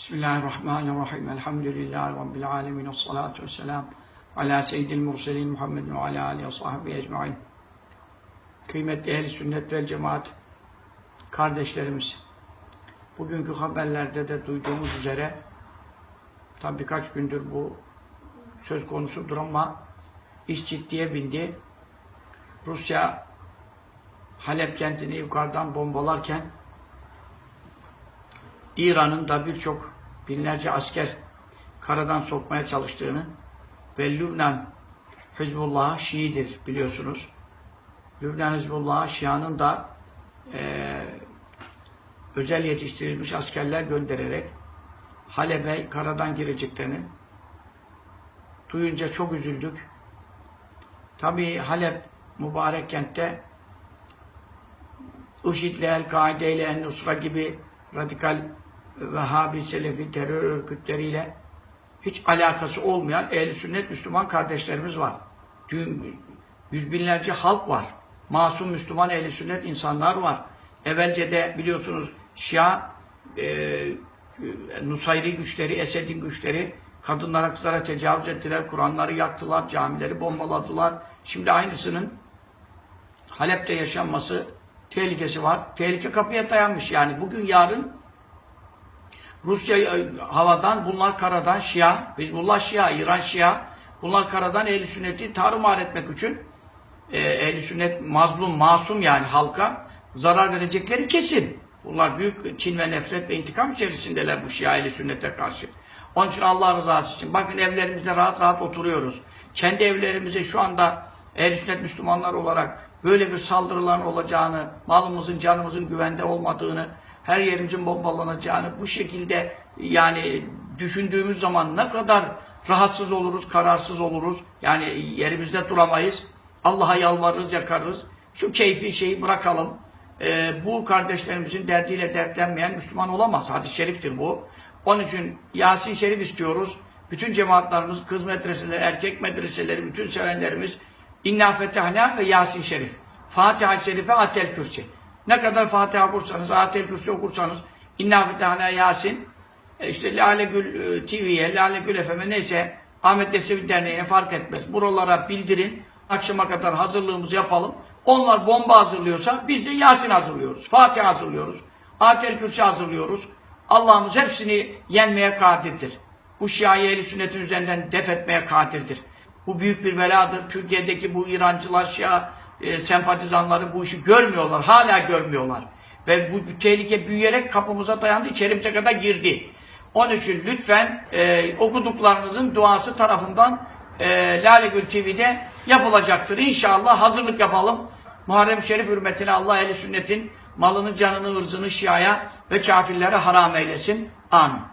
Bismillahirrahmanirrahim. Elhamdülillahi Rabbil alemin. Salatu vesselam. Ala seyyidil murselin Muhammedin ve ala alihi ve sahbihi ecmain. Kıymetli ehl sünnet vel cemaat kardeşlerimiz. Bugünkü haberlerde de duyduğumuz üzere tabi birkaç gündür bu söz konusudur ama iş ciddiye bindi. Rusya Halep kentini yukarıdan bombalarken İran'ın da birçok binlerce asker karadan sokmaya çalıştığını ve Lübnan Hizbullah'a Şii'dir biliyorsunuz. Lübnan Hizbullah'a Şia'nın da e, özel yetiştirilmiş askerler göndererek Halep'e karadan gireceklerini duyunca çok üzüldük. Tabi Halep mübarek kentte IŞİD'le, El-Kaide ile, En-Nusra gibi radikal Vehhabi, Selefi terör örgütleriyle hiç alakası olmayan ehl sünnet Müslüman kardeşlerimiz var. Dün yüz binlerce halk var. Masum Müslüman ehl sünnet insanlar var. Evvelce de biliyorsunuz Şia e, Nusayri güçleri, Esed'in güçleri kadınlara kızlara tecavüz ettiler, Kur'anları yaktılar, camileri bombaladılar. Şimdi aynısının Halep'te yaşanması tehlikesi var. Tehlike kapıya dayanmış yani. Bugün yarın Rusya e, havadan, bunlar karadan Şia, Hizbullah Şia, İran Şia, bunlar karadan ehl sünneti tarumar etmek için e, ehl sünnet mazlum, masum yani halka zarar verecekleri kesin. Bunlar büyük kin ve nefret ve intikam içerisindeler bu Şia ehl sünnete karşı. Onun için Allah rızası için. Bakın evlerimizde rahat rahat oturuyoruz. Kendi evlerimize şu anda ehl sünnet Müslümanlar olarak böyle bir saldırıların olacağını, malımızın, canımızın güvende olmadığını, her yerimizin bombalanacağını bu şekilde yani düşündüğümüz zaman ne kadar rahatsız oluruz, kararsız oluruz. Yani yerimizde duramayız. Allah'a yalvarırız, yakarırız. Şu keyfi şeyi bırakalım. Ee, bu kardeşlerimizin derdiyle dertlenmeyen Müslüman olamaz. Hadis-i şeriftir bu. Onun için Yasin Şerif istiyoruz. Bütün cemaatlarımız, kız medreseleri, erkek medreseleri, bütün sevenlerimiz İnna Fetihna ve Yasin Şerif. Fatiha-i Şerife, Atel Kürsi. Ne kadar Fatiha okursanız, Atel Kürsi okursanız, İnna Fetihna Yasin, e işte Lale Gül e, TV'ye, Lale Gül FM'e neyse, Ahmet Yesevi Derneği'ne fark etmez. Buralara bildirin, akşama kadar hazırlığımızı yapalım. Onlar bomba hazırlıyorsa biz de Yasin hazırlıyoruz. Fatiha hazırlıyoruz. Atel Kürsi hazırlıyoruz. Allah'ımız hepsini yenmeye kadirdir. Bu Şia'yı eli sünnetin üzerinden def etmeye kadirdir. Bu büyük bir beladır. Türkiye'deki bu İrancılar, Şia e, sempatizanları bu işi görmüyorlar. Hala görmüyorlar. Ve bu, tehlike büyüyerek kapımıza dayandı, içerimize kadar girdi. Onun için lütfen e, okuduklarınızın duası tarafından e, Lale Gül TV'de yapılacaktır. İnşallah hazırlık yapalım. Muharrem Şerif hürmetine Allah eli sünnetin malını, canını, ırzını Şia'ya ve kafirlere haram eylesin. Amin.